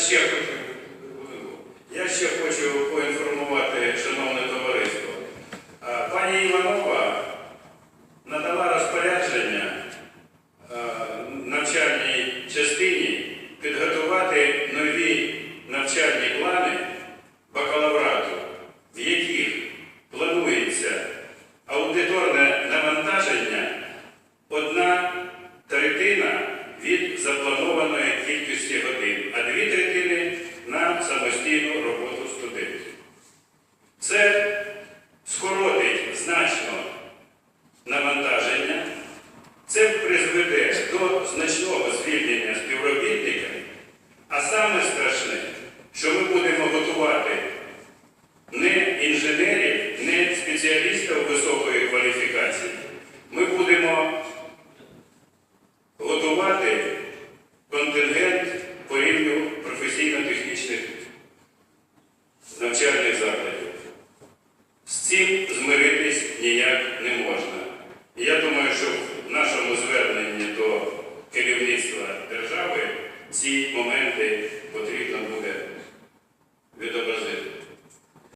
ще хочу, я ще хочу поінформувати шановне товариство. Пані Іванова надала розпорядження навчальній частині підготувати нові навчальні плани бакалаврату, в яких планується аудиторне навантаження одна третина від запланованої кількості самостійну роботу студентів. Це скоротить значно навантаження, це призведе до значного звільнення співробітників, а саме страшне, що ми будемо готувати не інженерів, не спеціалістів високої цим змиритись ніяк не можна. І я думаю, що в нашому зверненні до керівництва держави ці моменти потрібно буде